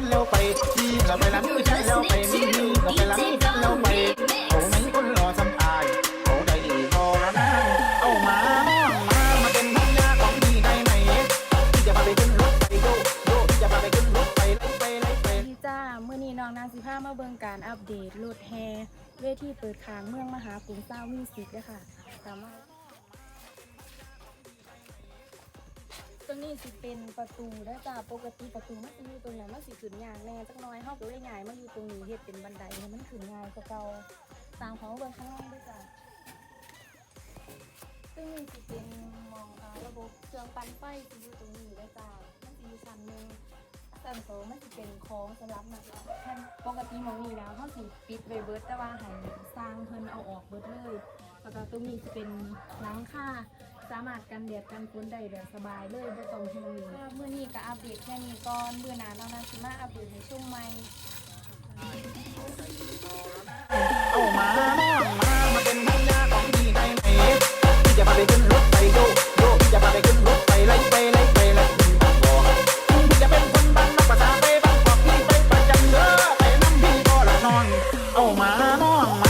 ฉันแล้วไปพี่เราไปละมือฉันแล้วไปนี่เราไปละมือฉันแล้วไปเอาไหนคนรอสำอายเอาได้พอแล้วนะเอามามามาเป็นพันยาของพี่ได้ไหมพี่จะพาไปขึ้นรถไปโยโยพี่จะพาไปขึ้นรถไปไล่ไปไล่ไปดีจ้าเมื่อนี้น้องนางสิพามาเบิ่งการอัปเดตรถแฮเวทีเปิดคางเมืองมหากรุงเศร้ามิวสิกด้วยค่ะสามารถ นี้สิเป็นประตูได้จ้าปกติประตูมันสิอยู่ตรงไหนมันสิขึ้นยากแน่จักหน้อยเฮาก็เลยง่ายมาอยู่ตรงนี้เฮ็ดเป็นบันไดให้มันขึ้นง่ายกว่าเก่าสร้างของเบิ่งข้างล่างด้วยจ้าซึ่งนี่สิเป็นมองอ่าระบบเครื่องปั่นไฟสิอยู่ตรงนี้ได้จ้ามันสิอยู่ชั้นหนึงส่วนโตมันจะเป็นโค้งสำหรับนักแข่งปกติมองนี้แล้วเขาสิปิดไว้เบิดแต่ว่าให้สร้างเพิ่นเอาออกเบิดเลยแล้วก็ตรงนี้จะเป็นหลังคา สามารถกันแดดกันฝนได้แบบสบายเลยบ่ต้องห่วงเลย เมื่อนี้ก็อัปเดตแค่นี้ก่อนเมื่อหน้าน้องนาสิมาอัปเดตในช่วงใหม่เอามาน้องมา มาเป็นพันยาของพี่ได้ไหมพี่จะพาไปขึ้นรถไปโยโยพี่จะพาไปขึ้นรถไปไล่ไปไล่ไปไล่พี่บอกพี่จะเป็นคนบ้านนอกภาษาไปบ้านบอกพี่ไปประจำเด้อไปน้ำพี่ก็ละนอน เอามา